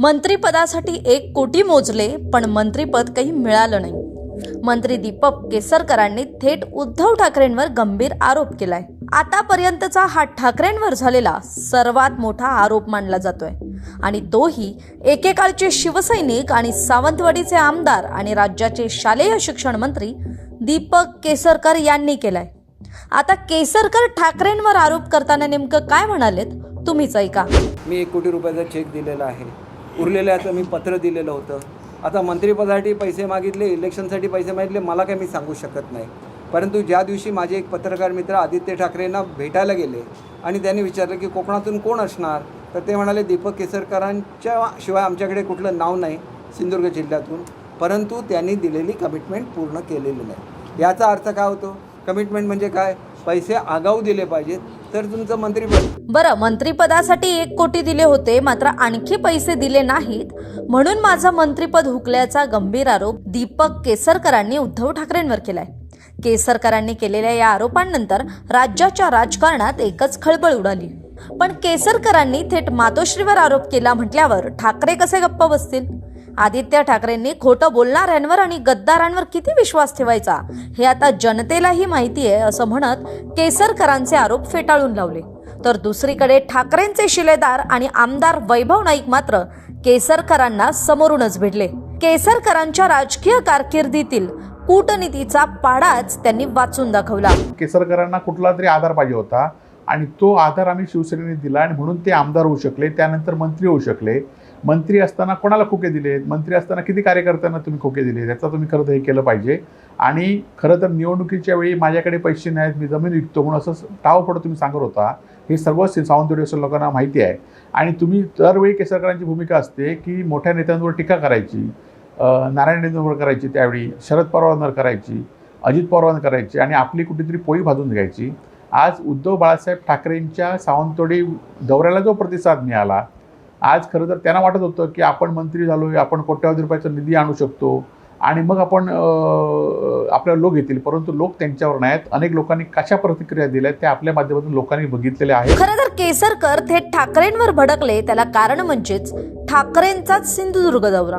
मंत्रिपदासाठी एक कोटी मोजले पण मंत्रिपद काही मिळालं नाही. मंत्री दीपक केसरकरांनी थेट उद्धव ठाकरेंवर गंभीर आरोप केलाय. आतापर्यंतचा हा ठाकरेंवर झालेला सर्वात मोठा आरोप मानला जातोय. आणि तोही एकेकाळचे शिवसैनिक आणि सावंतवाडीचे आमदार आणि राज्याचे शालेय शिक्षण मंत्री दीपक केसरकर यांनी केलाय. आता केसरकर ठाकरेंवर आरोप करताना नेमकं काय म्हणालेत तुम्हीच ऐका. मी एक कोटी रुपयाचा चेक दिलेला आहे. उरलेल्याचं मी पत्र दिलेलं होतं. आता मंत्रिपदासाठी पैसे मागितले इलेक्शनसाठी पैसे मागितले मला काही मी सांगू शकत नाही. परंतु ज्या दिवशी माझे एक पत्रकार मित्र आदित्य ठाकरेंना भेटायला गेले आणि त्यांनी विचारलं की कोकणातून कोण असणार तर ते म्हणाले दीपक केसरकरांच्या शिवाय आमच्याकडे कुठलं नाव नाही सिंधुदुर्ग जिल्ह्यातून. परंतु त्यांनी दिलेली कमिटमेंट पूर्ण केलेली नाही. याचा अर्थ काय होतो? कमिटमेंट म्हणजे काय? पैसे आगाऊ दिले पाहिजेत तर तुमचं मंत्रिपद बरं मंत्रिपदासाठी एक कोटी दिले होते मात्र आणखी पैसे दिले नाहीत. म्हणून माझं मंत्रिपद हुकल्याचा गंभीर आरोप दीपक केसरकरांनी उद्धव ठाकरेंवर केलाय. केसरकरांनी केलेल्या या आरोपांनंतर राज्याच्या राजकारणात एकच खळबळ उडाली. पण केसरकरांनी थेट मातोश्रीवर आरोप केला म्हटल्यावर ठाकरे कसे गप्प बसतील? आदित्य ठाकरेंनी खोटं बोलणाऱ्यांवर आणि गद्दारांवर किती विश्वास ठेवायचा? हे आता जनतेलाही माहिती आहे असं म्हणत केसरकरांचे आरोप फेटाळून लावले. तर दुसरीकडे ठाकरेंचे शिलेदार आणि आमदार वैभव नाईक मात्र केसरकरांना समोरूनच भिडले. केसरकरांच्या राजकीय कारकिर्दीतील कूटनीतीचा पाडाच त्यांनी वाचून दाखवला. केसरकरांना कुठला तरी आधार पाहिजे होता आणि तो आधार आम्ही शिवसेनेने दिला आणि म्हणून ते आमदार होऊ शकले त्यानंतर मंत्री होऊ शकले. मंत्री असताना कोणाला खोके दिले? मंत्री असताना किती कार्यकर्त्यांना तुम्ही खोके दिले? याचा तुम्ही खरं तर हे केलं पाहिजे. आणि खरं तर निवडणुकीच्या वेळी माझ्याकडे पैसे नाहीत मी जमीन विकतो म्हणून असं टावफोडं तुम्ही सांगत होता. हे सर्व सावंतवाडी असं लोकांना माहिती आहे. आणि तुम्ही दरवेळी केसरकरांची भूमिका असते की मोठ्या नेत्यांवर टीका करायची नारायण रेड्डींवर करायची त्यावेळी शरद पवारांवर करायची अजित पवारांवर करायची आणि आपली कुठेतरी पोळी भाजून घ्यायची. आज उद्धव बाळासाहेब ठाकरेंच्या सावंतवाडी दौऱ्याला जो प्रतिसाद मिळाला आज खरं तर त्यांना वाटत होतं की आपण मंत्री झालो आपण कोट्यावधी रुपयाचा निधी आणू शकतो. आणि मग आपण आपल्याला लोक येतील परंतु लोक त्यांच्यावर नाहीत. अनेक लोकांनी कशा प्रतिक्रिया दिल्या त्या आपल्या माध्यमातून लोकांनी बघितलेल्या आहेत. खरं तर केसरकर थेट ठाकरेंवर भडकले. त्याला कारण म्हणजेच ठाकरेंचाच सिंधुदुर्ग दौरा.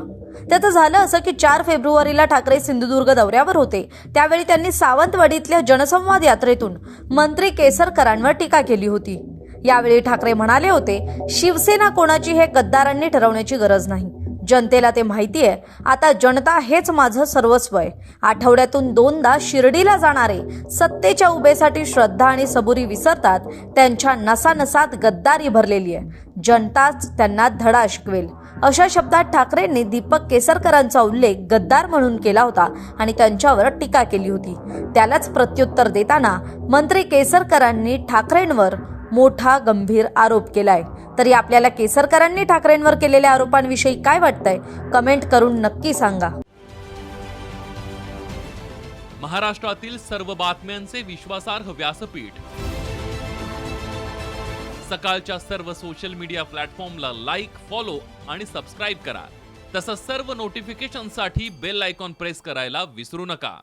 त्याचं झालं असं की चार फेब्रुवारीला ठाकरे सिंधुदुर्ग दौऱ्यावर होते. त्यावेळी त्यांनी सावंतवाडीतल्या जनसंवाद यात्रेतून मंत्री केसरकरांवर टीका केली होती. यावेळी ठाकरे म्हणाले होते शिवसेना कोणाची हे गद्दारांनी ठरवण्याची गरज नाही. जनतेला ते माहिती आहे. आता जनता हेच माझं सर्वस्व आहे. आठवड्यातून दोनदा शिर्डीला जाणारे सत्तेच्या उभेसाठी श्रद्धा आणि सबुरी विसरतात त्यांच्या नसानसात गद्दारी भरलेली आहे. जनताच त्यांना धडा शिकवेल. अशा शब्दात ठाकरेंनी दीपक केसरकरांचा उल्लेख गद्दार म्हणून केला होता आणि त्यांच्यावर टीका केली होती. त्यालाच प्रत्युत्तर देताना मंत्री केसरकरांनी ठाकरेंवर मोठा गंभीर आरोप केलाय. तरी आपल्याला केसरकरांनी ठाकरेंवर केलेल्या आरोपांविषयी काय वाटतंय? कमेंट करून नक्की सांगा. महाराष्ट्रातील सर्व बातम्यांचे विश्वासार्ह व्यासपीठ. सकाळच्या सर्व सोशल मीडिया प्लॅटफॉर्मला लाईक फॉलो आणि सबस्क्राईब करा. तसंच सर्व नोटिफिकेशनसाठी बेल आयकॉन प्रेस करायला विसरू नका.